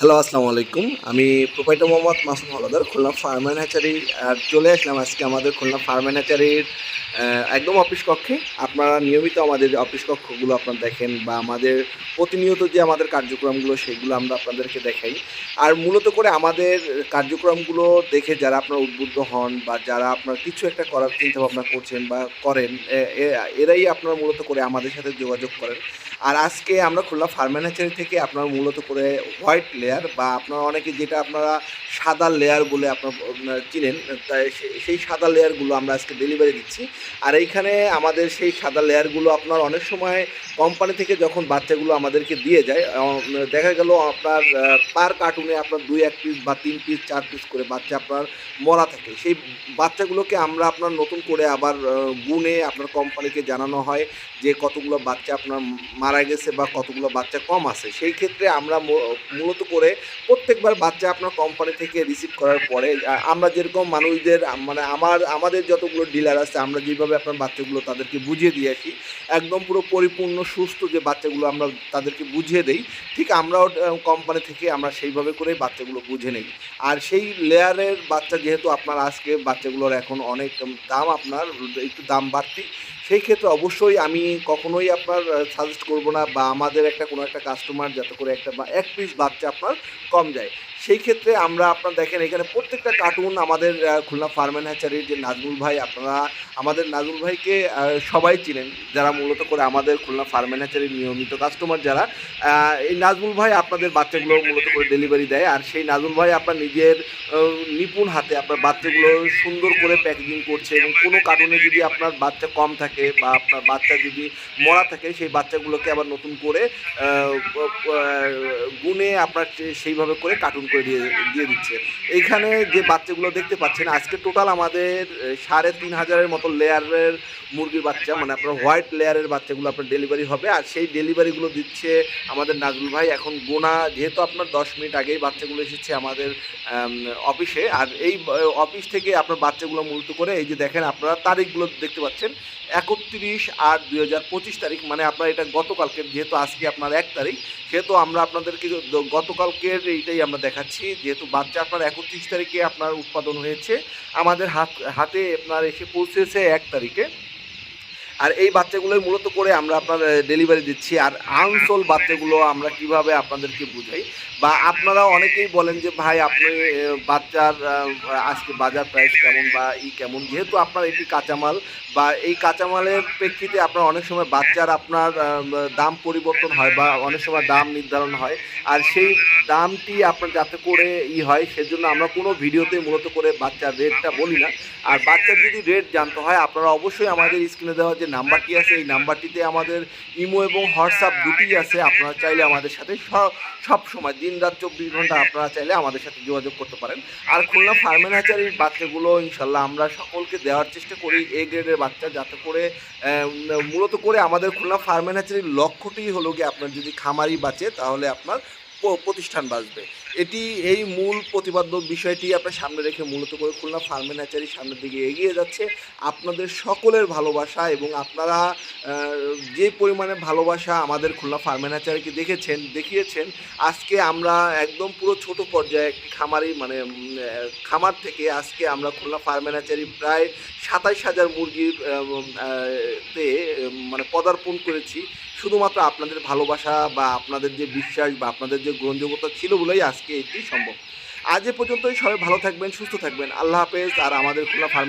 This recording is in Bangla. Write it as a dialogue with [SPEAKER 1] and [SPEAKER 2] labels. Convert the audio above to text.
[SPEAKER 1] হ্যালো আসসালামু আলাইকুম আমি প্রোপাইটার মোহাম্মদ মাসুম হলাদার খুলনা ফার্মেন হ্যাচারি আর চলে আসলাম আজকে আমাদের খুলনা ফার্মেন হ্যাচারির একদম অফিস কক্ষে। আপনারা নিয়মিত আমাদের অফিস কক্ষগুলো আপনারা দেখেন বা আমাদের প্রতিনিয়ত যে আমাদের কার্যক্রমগুলো, সেগুলো আমরা আপনাদেরকে দেখাই। আর মূলত করে আমাদের কার্যক্রমগুলো দেখে যারা আপনারা উদ্বুদ্ধ হন বা যারা আপনার কিছু একটা করার চিন্তা ভাবনা করছেন বা করেন এরাই আপনারা মূলত করে আমাদের সাথে যোগাযোগ করেন। আর আজকে আমরা খুলনা ফার্মেনাচারি থেকে আপনার মূলত করে হোয়াইট লেয়ার বা আপনারা অনেকে যেটা আপনারা সাদা লেয়ার বলে আপনার চিনেন, তাই সেই সাদা লেয়ারগুলো আমরা আজকে ডেলিভারি দিচ্ছি। আর এইখানে আমাদের সেই সাদা লেয়ারগুলো আপনার অনেক সময় কোম্পানি থেকে যখন বাচ্চাগুলো আমাদেরকে দিয়ে যায় দেখা গেল আপনার পার কার্টুনে আপনার দুই এক পিস বা তিন পিস চার পিস করে বাচ্চা আপনার মরা থাকে। সেই বাচ্চাগুলোকে আমরা আপনার নতুন করে আবার গুনে আপনার কোম্পানিকে জানানো হয় যে কতগুলো বাচ্চা আপনার মারা গেছে বা কতগুলো বাচ্চা কম আছে। সেই ক্ষেত্রে আমরা মূলত করে প্রত্যেকবার বাচ্চা আপনার কোম্পানি থেকে রিসিভ করার পরে আমরা যেরকম মানুষদের মানে আমার, আমাদের যতগুলো ডিলার আছে, আমরা যেভাবে আপনার বাচ্চাগুলো তাদেরকে বুঝিয়ে দিয়ে আসি, একদম পুরো পরিপূর্ণ, সুস্থ যে বাচ্চাগুলো আমরা তাদেরকে বুঝিয়ে দেই, ঠিক আমরাও কোম্পানি থেকে আমরা সেইভাবে করে বাচ্চাগুলো বুঝে নেই। আর সেই লেয়ারের বাচ্চা যেহেতু আপনার আজকে বাচ্চাগুলোর এখন অনেক দাম আপনার, একটু দাম বাড়তি, সেই ক্ষেত্রে অবশ্যই আমি কখনোই আপনার সাজেস্ট করব না বা আমাদের একটা কোনো একটা কাস্টমার যাতে করে একটা বা, এক পিস বাচ্চা আপনার কম যায়। সেই ক্ষেত্রে আমরা আপনার দেখেন, এখানে প্রত্যেকটা কার্টুন আমাদের খুলনা ফার্মেন হ্যাচারির যে নাজমুল ভাই, আপনারা আমাদের নাজমুল ভাইকে সবাই চিনেন। যারা মূলত করে আমাদের খুলনা ফার্মেন হ্যাচারির নিয়মিত কাস্টমার যারা এই নাজমুল ভাই আপনাদের বাচ্চাগুলো মূলত করে ডেলিভারি দেয়। আর সেই নাজমুল ভাই আপনার নিজের নিপুণ হাতে আপনার বাচ্চাগুলো সুন্দর করে প্যাকেজিং করছে এবং কোনো কার্টুনে যদি আপনার বাচ্চা কম থাকে বা আপনার বাচ্চা যদি মরা থাকে, সেই বাচ্চাগুলোকে আবার নতুন করে গুনে আপনার সেইভাবে করে কার্টুন করে দিয়ে দিয়ে দিচ্ছে। এইখানে যে বাচ্চাগুলো দেখতে পাচ্ছেন, আজকে টোটাল আমাদের সাড়ে তিন হাজারের মতো লেয়ারের মুরগির বাচ্চা মানে আপনার হোয়াইট লেয়ারের বাচ্চাগুলো আপনার ডেলিভারি হবে। আর সেই ডেলিভারিগুলো দিচ্ছে আমাদের নাজরুল ভাই। এখন গোনা, যেহেতু আপনার দশ মিনিট আগেই বাচ্চাগুলো এসেছে আমাদের অফিসে আর এই অফিস থেকে আপনার বাচ্চাগুলো মূলত করে, এই যে দেখেন আপনারা তারিখগুলো দেখতে পাচ্ছেন, একত্রিশ আট দুই হাজার পঁচিশ তারিখ মানে আপনার এটা গতকালকে যেহেতু আজকে আপনার এক তারিখ, সেহেতু আমরা আপনাদেরকে গতকালকের এইটাই আমরা দেখাচ্ছি, যেহেতু বাচ্চা আপনার একত্রিশ তারিখে আপনার উৎপাদন হয়েছে, আমাদের হাত, হাতে আপনার এসে পৌঁছেছে এক তারিখে। আর এই বাচ্চাগুলোই মূলত করে আমরা আপনার ডেলিভারি দিচ্ছি। আর আনসোল বাচ্চাগুলো আমরা কীভাবে আপনাদেরকে বুঝাই? বা আপনারা অনেকেই বলেন যে, ভাই, আপনি বাচ্চার আজকে বাজার প্রাইস কেমন বা ই কেমন? যেহেতু আপনার এটি কাঁচামাল বা এই কাঁচামালের প্রেক্ষিতে আপনার অনেক সময় বাচ্চার আপনার দাম পরিবর্তন হয় বা অনেক সময় দাম নির্ধারণ হয়। আর সেই দামটি আপনার যাতে করে ই হয়, সেজন্য আমরা কোনো ভিডিওতে মূলত করে বাচ্চার রেটটা বলি না। আর বাচ্চার যদি রেট জানতে হয়, আপনারা অবশ্যই আমাদের স্ক্রিনে দেওয়া যে নাম্বারটি আছে? এই নাম্বারটিতে আমাদের ইমো এবং হোয়াটসঅ্যাপ দুটিই আছে। আপনারা চাইলে আমাদের সাথে সব সময় দিন রাত চব্বিশ ঘণ্টা আপনারা চাইলে আমাদের সাথে যোগাযোগ করতে পারেন। আর খুলনা ফার্মেন হাচারির বাচ্চাগুলো, ইনশাল্লাহ আমরা সকলকে দেওয়ার চেষ্টা করি এ গ্রেডের বাচ্চা, যাতে করে মূলত করে আমাদের খুলনা ফার্মেন হাচারির লক্ষ্যটি হলো গিয়ে আপনার যদি খামারি বাঁচে, তাহলে আপনার প্রতিষ্ঠান বাঁচবে। এটি এই মূল প্রতিপাদ্য বিষয়টি আপনার সামনে রেখে মূলত করে খুলনা ফার্মেন হ্যাচারি সামনের দিকে এগিয়ে যাচ্ছে। আপনাদের সকলের ভালোবাসা এবং আপনারা যে পরিমাণে ভালোবাসা আমাদের খুলনা ফার্মেন হ্যাচারিকে দেখেছেন, দেখিয়েছেন, আজকে আমরা একদম পুরো ছোট পর্যায়ে একটি খামারি মানে খামার থেকে আজকে আমরা খুলনা ফার্মেন হ্যাচারি প্রায় সাতাইশ হাজার মুরগির তে মানে পদার্পণ করেছি। শুধুমাত্র আপনাদের ভালোবাসা বা আপনাদের যে বিশ্বাস বা আপনাদের যে গ্রহণযোগ্যতা ছিল বলেই আজকে এটি সম্ভব। আজ এ পর্যন্তই। সবাই ভালো থাকবেন, সুস্থ থাকবেন। আল্লাহ হাফেজ। আর আমাদের খোলা ফার্ম